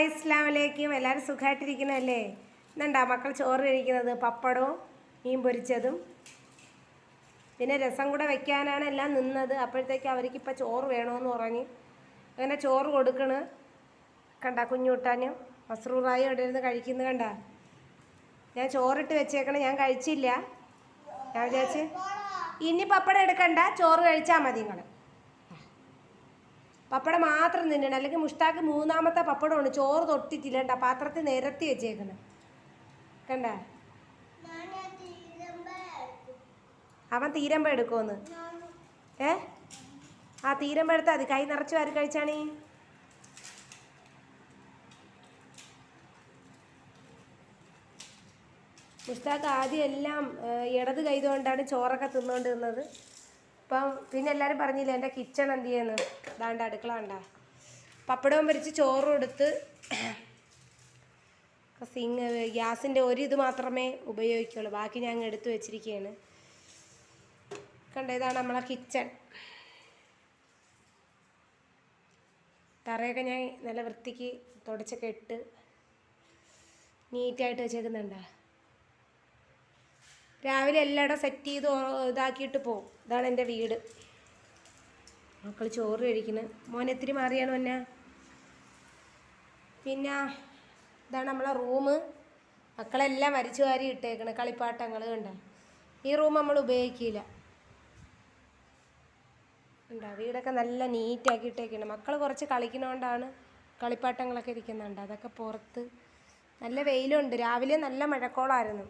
Hi ഇസ്ലാമലേക്കും എല്ലാവരും സുഖമായിട്ടിരിക്കുന്നതല്ലേ ഇന്നുണ്ടാ മക്കൾ ചോറ് കഴിക്കുന്നത്? പപ്പടവും മീൻ പൊരിച്ചതും. പിന്നെ രസം കൂടെ വെക്കാനാണ് എല്ലാം നിന്നത്. അപ്പോഴത്തേക്ക് അവർക്ക് ഇപ്പം ചോറ് വേണമെന്ന് പറഞ്ഞ് അങ്ങനെ ചോറ് കൊടുക്കണ്. കണ്ട കുഞ്ഞുട്ടാനും? മസ്രൂറായും ഇവിടെ ഇരുന്ന് കഴിക്കുന്നത് കണ്ട? ഞാൻ ചോറിട്ട് വെച്ചേക്കണ. ഞാൻ കഴിച്ചില്ല. ഞാൻ വിചാരിച്ച് ഇനി പപ്പടം എടുക്കണ്ട. ചോറ് കഴിച്ചാൽ മതി നിങ്ങൾ പപ്പടം മാത്രം തിന്നണം. അല്ലെങ്കിൽ മുഷ്താക്ക് മൂന്നാമത്തെ പപ്പടമാണ് ചോറ് തൊട്ടിട്ടില്ല കണ്ട പാത്രത്തിൽ നിരത്തി വെച്ചേക്കുന്നത് കണ്ട? അവൻ തീരമ്പ എടുക്കുമെന്ന് ഏ? ആ തീരമ്പ എടുത്താൽ മതി. കൈ നിറച്ച് വാരി കഴിച്ചാണീ. മുഷ്താക്ക് ആദ്യം എല്ലാം ഇടത് കൈതുകൊണ്ടാണ് ചോറൊക്കെ തിന്നുകൊണ്ട് നിന്നത് ഇപ്പം പിന്നെ എല്ലാവരും പറഞ്ഞില്ല എന്റെ കിച്ചൺ എന്ത് ചെയ്യുന്നു ദാണ്ട അടുക്കള കണ്ട. പപ്പടവും പൊരിച്ച് ചോറും എടുത്ത് സിങ് ഗ്യാസിന്റെ ഒരു ഇത് മാത്രമേ ഉപയോഗിക്കുള്ളൂ. ബാക്കി ഞാൻ എടുത്ത് വെച്ചിരിക്കുകയാണ് കണ്ട ഇതാണ് നമ്മളെ കിച്ചൺ തറയൊക്കെ ഞാൻ നല്ല വൃത്തിക്ക് തുടച്ചൊക്കെ ഇട്ട് നീറ്റായിട്ട് വെച്ചേക്കുന്നുണ്ടോ. രാവിലെ എല്ലായിടും സെറ്റ് ചെയ്ത് ഇതാക്കിയിട്ട് പോവും. ഇതാണ് എന്റെ വീട്. മക്കൾ ചോറ് കഴിക്കുന്നത് മോനെ എത്തിരി മാറിയാണ് മോനെ പിന്നെ ഇതാണ് നമ്മളെ റൂം മക്കളെല്ലാം വരച്ചു വാരി ഇട്ടേക്കണ്. കളിപ്പാട്ടങ്ങൾ കണ്ട? ഈ റൂം നമ്മൾ ഉപയോഗിക്കില്ല. ഉണ്ടോ വീടൊക്കെ നല്ല നീറ്റാക്കി ഇട്ടേക്കണം. മക്കൾ കുറച്ച് കളിക്കുന്നതുകൊണ്ടാണ് കളിപ്പാട്ടങ്ങളൊക്കെ ഇരിക്കുന്നുണ്ട്. അതൊക്കെ പുറത്ത് നല്ല വെയിലുണ്ട്. രാവിലെ നല്ല മഴക്കോളായിരുന്നു.